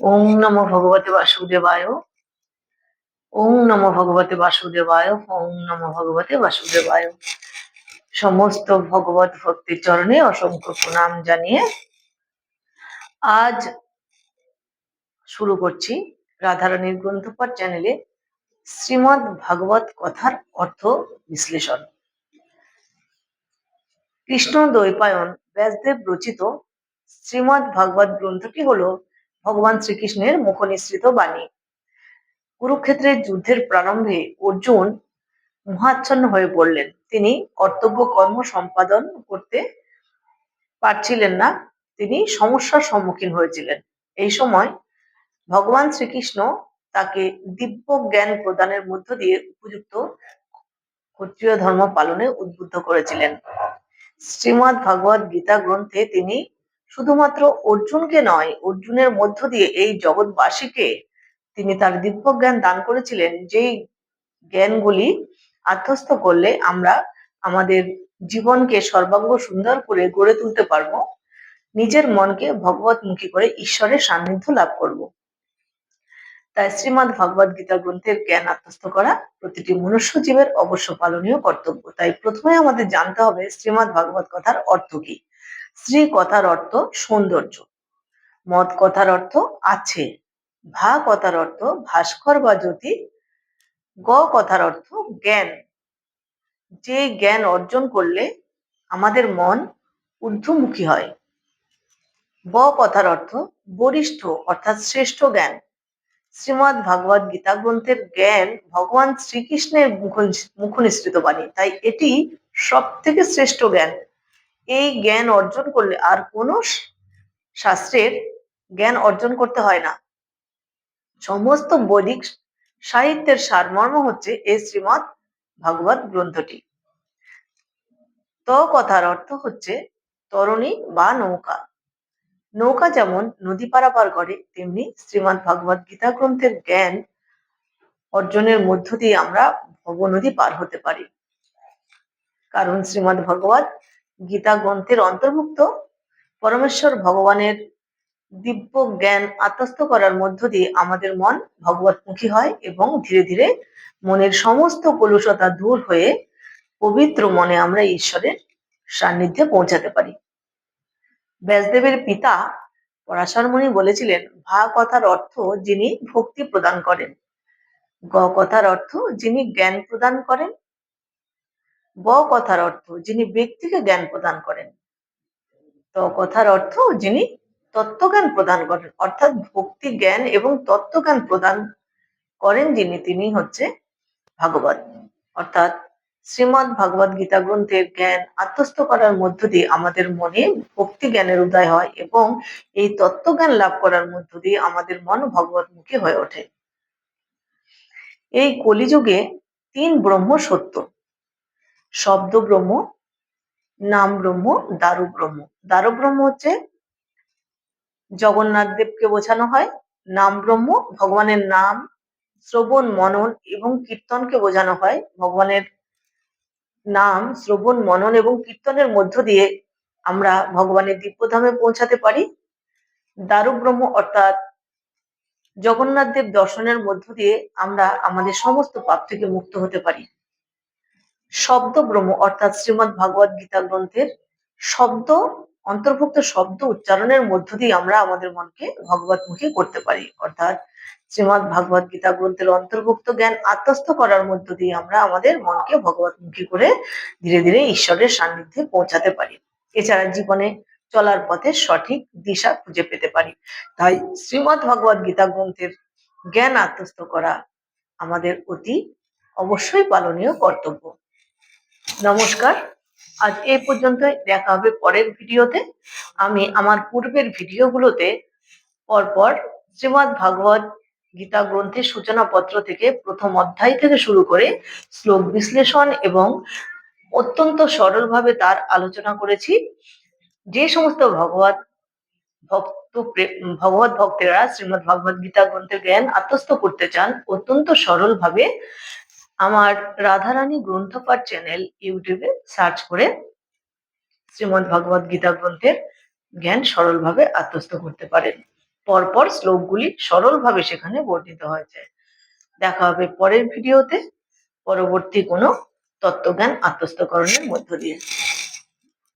ওং নমো ভগবতে বাসুদেবায়। ওং নমো ভগবতে বাসুদেবায় ওং নমো ভগবতে বাসুদেবায়। সমস্ত ভগবত ভক্তির চরণে অসংখ্য প্রণাম জানিয়ে আজ শুরু করছি রাধারানীর গ্রন্থপাঠ চ্যানেলে শ্রীমদ ভাগবত কথার অর্থ বিশ্লেষণ। কৃষ্ণ দ্বৈপায়ন ব্যাসদেব রচিত শ্রীমদ ভাগবত গ্রন্থটি হল ভগবান শ্রীকৃষ্ণের মুখ মুখনিসৃত বাণী। কুরুক্ষেত্রের যুদ্ধের প্রারম্ভে অর্জুন মহাচ্ছন্ন হয়ে পড়লেন। তিনি কর্তব্য, কর্ম সম্পাদন করতে পারছিলেন না। তিনি সমস্যার সম্মুখীন হয়েছিলেন। এই সময় ভগবান শ্রীকৃষ্ণ তাকে দিব্য জ্ঞান প্রদানের মধ্য দিয়ে উপযুক্ত ক্ষত্রিয় ধর্ম পালনে উদ্বুদ্ধ করেছিলেন। শ্রীমৎ ভাগবত গীতা গ্রন্থে তিনি শুধুমাত্র অর্জুনকে নয়, অর্জুনের মধ্য দিয়ে এই জগৎবাসীকে তিনি তার দিব্য জ্ঞান দান করেছিলেন। যেই জ্ঞানগুলি আত্মস্থ করলে আমরা আমাদের জীবনকে সর্বাঙ্গ সুন্দর করে গড়ে তুলতে পারব। নিজের মনকে ভগবতমুখী করে ঈশ্বরের সান্নিধ্য লাভ করব। তাই শ্রীমৎ ভগবত গীতা গ্রন্থের জ্ঞান আত্মস্থ করা প্রতিটি মনুষ্য জীবের অবশ্য পালনীয় কর্তব্য। তাই প্রথমে আমাদের জানতে হবে শ্রীমৎ ভাগবত কথার অর্থ কি? শ্রী কথার অর্থ সৌন্দর্য। মদ কথার অর্থ আছে। ভা কথার অর্থ ভাস্কর বা জ্যোতি গ কথার অর্থ জ্ঞান। যে জ্ঞান অর্জন করলে আমাদের মন ঊর্ধ্বমুখী হয়। ব কথার অর্থ বরিষ্ঠ, অর্থাৎ শ্রেষ্ঠ জ্ঞান। শ্রীমৎ ভাগবত গীতা গ্রন্থের জ্ঞান ভগবান শ্রীকৃষ্ণের মুখ নিঃসৃত বাণী। তাই এটি সব থেকে শ্রেষ্ঠ জ্ঞান। এই জ্ঞান অর্জন করলে আর কোনো শাস্ত্রের জ্ঞান অর্জন করতে হয় না। সমস্ত বৈদিক সাহিত্যের সারমর্ম হচ্ছে এই শ্রীমৎ ভাগবত গ্রন্থটি। ত কথার অর্থ হচ্ছে তরণী বা নৌকা। নৌকা যেমন নদী পারাপার করে, তেমনি শ্রীমৎ ভাগবত গীতা গ্রন্থের জ্ঞান অর্জনের মধ্য দিয়ে আমরা ভবনদী পার হতে পারি। কারণ শ্রীমৎ ভগবত গীতা গ্রন্থের অন্তর্ভুক্ত, পরমেশ্বর ভগবানের দিব্য জ্ঞান আত্মস্থ করার মধ্য দিয়ে আমাদের মন ভগবতমুখী হয় এবং ধীরে ধীরে মনের সমস্ত কলুষতা দূর হয়ে পবিত্র মনে আমরা ঈশ্বরের সান্নিধ্যে পৌঁছাতে পারি। ব্যাসদেবের পিতা পরাশরমণি বলেছিলেন, ভা কথার অর্থ যিনি ভক্তি প্রদান করেন। গ কথার অর্থ যিনি জ্ঞান প্রদান করেন। ব কথার অর্থ যিনি ব্যক্তিকে জ্ঞান প্রদান করেন। ত কথার অর্থ যিনি তত্ত্বজ্ঞান প্রদান করেন। অর্থাৎ ভক্তি, জ্ঞান এবং তত্ত্বজ্ঞান প্রদান করেন যিনি, তিনি হচ্ছে ভাগবত। অর্থাৎ শ্রীমৎ ভাগবত গীতা গ্রন্থের জ্ঞান আত্মস্থ করার মধ্য দিয়ে আমাদের মনে ভক্তি জ্ঞানের উদয় হয় এবং এই তত্ত্বজ্ঞান লাভ করার মধ্য দিয়ে আমাদের মন ভগবত ভগবতমুখী হয়ে ওঠে। এই কলিযুগে তিন ব্রহ্ম সত্য। শব্দ ব্রহ্ম নাম ব্রহ্ম দারু ব্রহ্ম দারু ব্রহ্ম হচ্ছে জগন্নাথ দেবকে বোঝানো হয়। নাম ব্রহ্ম ভগবানের নাম, শ্রবণ, মনন এবং কীর্তনকে বোঝানো হয়। ভগবানের নাম, শ্রবণ, মনন এবং কীর্তনের মধ্য দিয়ে আমরা ভগবানের দিব্যধামে পৌঁছাতে পারি। দারু ব্রহ্ম অর্থাৎ জগন্নাথ দেব দর্শনের মধ্য দিয়ে আমরা আমাদের সমস্ত পাপ থেকে মুক্ত হতে পারি। শব্দ ব্রহ্ম অর্থাৎ শ্রীমৎ ভাগবত গীতা গ্রন্থের শব্দ, অন্তর্ভুক্ত শব্দ উচ্চারণের মধ্য দিয়ে আমরা আমাদের মনকে ভগবতমুখী করতে পারি। অর্থাৎ শ্রীমৎ ভাগবত গীতা গ্রন্থের অন্তর্ভুক্ত জ্ঞান আত্মস্থ করার মধ্য দিয়ে আমরা আমাদের মনকে ভগবতমুখী করে ধীরে ধীরে ঈশ্বরের সান্নিধ্যে পৌঁছাতে পারি। এছাড়া জীবনে চলার পথে সঠিক দিশা খুঁজে পেতে পারি। তাই শ্রীমৎ ভগবত গীতা গ্রন্থের জ্ঞান আত্মস্থ করা আমাদের অতি অবশ্যই পালনীয় কর্তব্য। নমস্কার। আজ এই পর্যন্ত দেখা হবে পরের ভিডিওতে। আমি আমার পূর্বের ভিডিওগুলোতে পরপর শ্রীমৎ ভাগবত গীতা গ্রন্থের সূচনা পত্র থেকে প্রথম অধ্যায় থেকে শুরু করে শ্লোক বিশ্লেষণ এবং অত্যন্ত সরলভাবে তার আলোচনা করেছি। যে সমস্ত ভগবত ভক্ত ভগবত ভক্তেরা শ্রীমৎ ভগবত গীতা গ্রন্থের জ্ঞান আত্মস্থ করতে চান, অত্যন্ত সরলভাবে আমার রাধারানী গ্রন্থপাঠ চ্যানেল ইউটিউবে সার্চ করে শ্রীমদ ভগবত গীতা গ্রন্থের জ্ঞান সরলভাবে আত্মস্থ করতে পারেন। পরপর শ্লোকগুলি সরলভাবে সেখানে বর্ণিত হয়েছে। দেখা হবে পরের ভিডিওতে পরবর্তী কোনো তত্ত্বজ্ঞান আত্মস্থকরণের মধ্য দিয়ে।